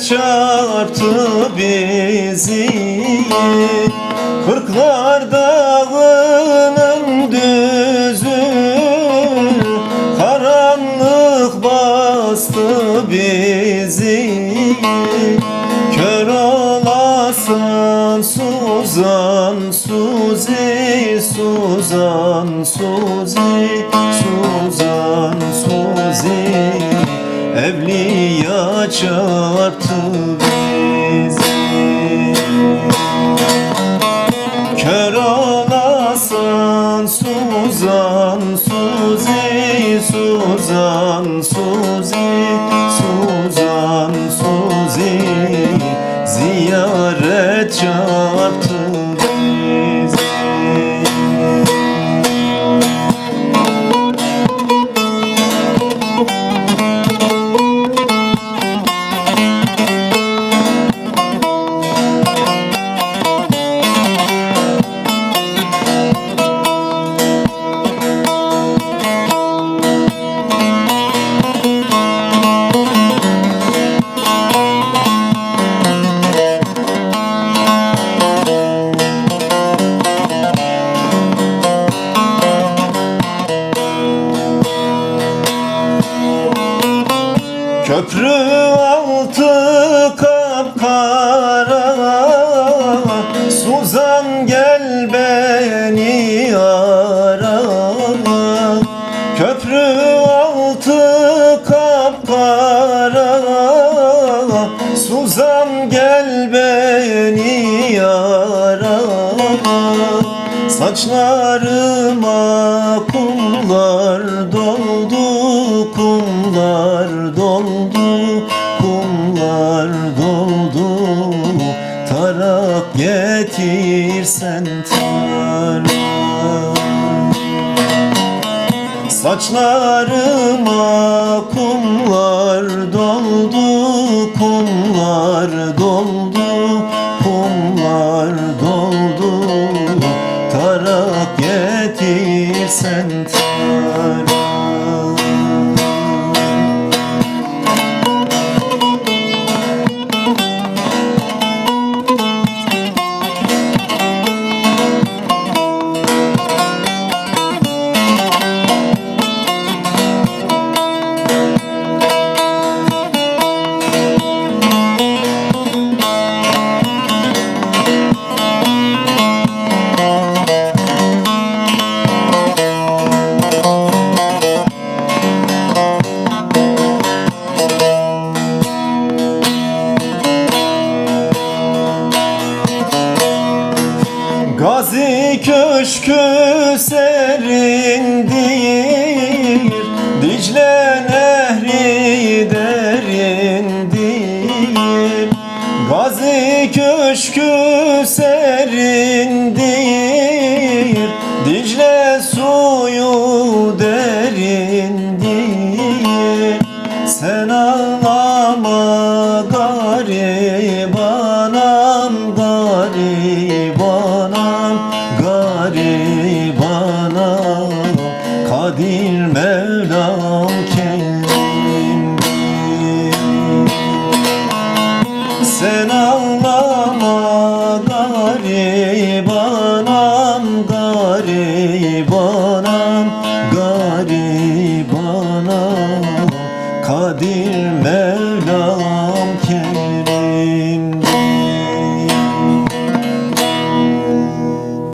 çarptı bizi. Kırklar dağının düzü Karanlık bastı bizi. Kör olasın Suzan Suzi Suzan Suzi Suzan Suzi Evliya çarptı bizi. Kör olasın Suzan Köprü altı kapkara. Suzan gel beni ara. Köprü altı kapkara. Suzan gel beni ara. Saçlarıma kumlar kumlar doldu tarak getirsen tarak Saçlarıma kumlar doldu kumlar doldu kumlar doldu. Tarak getirsen tarak köşkü serindir Dicle nehri derindir. Gazi köşkü serindir Dicle suyu derindir. Sen ağlama garibanam Kadir Mevlam Kerim Sen ağlama garibanam garibanam garibanam Kadir Mevlam